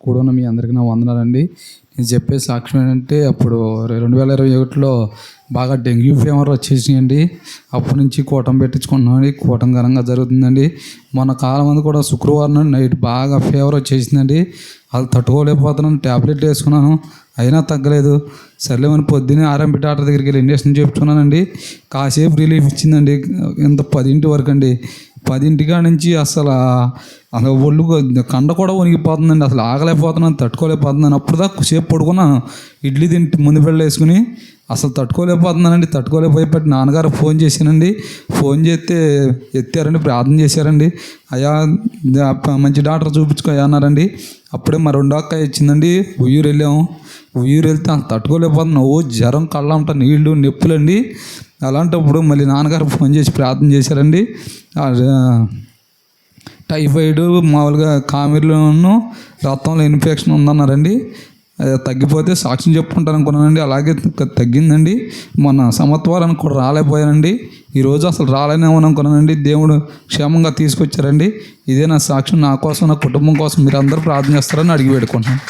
కూడా మీ అందరికీ నా వందనాలండి. నేను చెప్పే సాక్ష్యం ఏంటంటే అప్పుడు రెండు వేల ఇరవై ఒకటిలో బాగా డెంగ్యూ ఫీవర్ వచ్చేసినాయండి. అప్పటి నుంచి కూటం పెట్టించుకుంటున్నామండి. కూటం ఘనంగా జరుగుతుందండి. మొన్న కాలం మంది కూడా శుక్రవారం నైట్ బాగా ఫీవర్ వచ్చేసిందండి. అది తట్టుకోలేకపోతున్నాను. ట్యాబ్లెట్ వేసుకున్నాను. అయినా తగ్గలేదు. సర్లేమని పొద్దున్నే ఆర్ఎంపి డాక్టర్ దగ్గరికి వెళ్ళి ఇంజక్షన్ చెప్తున్నానండి కాసేపు రిలీఫ్ ఇచ్చిందండి. ఇంత పదింటి వరకు అండి పదింటికా నుంచి అసలు అసలు ఒళ్ళు కండ కూడా వణికిపోతుందండి. అసలు ఆగలేకపోతున్నాను తట్టుకోలేకపోతున్నాను. అప్పుడు దాకా సేపు పడుకున్నాను. ఇడ్లీ తింటే ముందు పెళ్ళి వేసుకుని అసలు తట్టుకోలేకపోతున్నానండి తట్టుకోలేకపోయేపట్టి నాన్నగారు ఫోన్ చేశానండి ఫోన్ చేస్తే ఎత్తారండి ప్రార్థన చేశారండి. అయ్యా మంచి డాక్టర్ చూపించుకో అన్నారండి. అప్పుడే మా రెండో అక్క ఇచ్చిందండి ఉయ్యూరు వెళ్ళాము. ఉయ్యూరు వెళ్తే అంత తట్టుకోలేకపోతున్నాం. ఓ జ్వరం కళ్ళంట నీళ్ళు నొప్పులండి. అలాంటప్పుడు మళ్ళీ నాన్నగారు ఫోన్ చేసి ప్రార్థన చేశారండి. టైఫాయిడ్ మామూలుగా కామెర్లోనూ రక్తంలో ఇన్ఫెక్షన్ ఉందన్నారండి. తగ్గిపోతే సాక్ష్యం చెప్పుకుంటాను అనుకున్నానండి. అలాగే తగ్గిందండి. మొన్న సమత్వారానికి కూడా రాలేకపోయానండి. ఈరోజు అసలు రాలేనేమో అనుకున్నానండి. దేవుడు క్షేమంగా తీసుకొచ్చారండి. ఇదే నా సాక్ష్యం నా కోసం నా కుటుంబం కోసం మీరు అందరూ ప్రార్థన చేస్తారని అడిగి పెట్టుకుంటున్నాను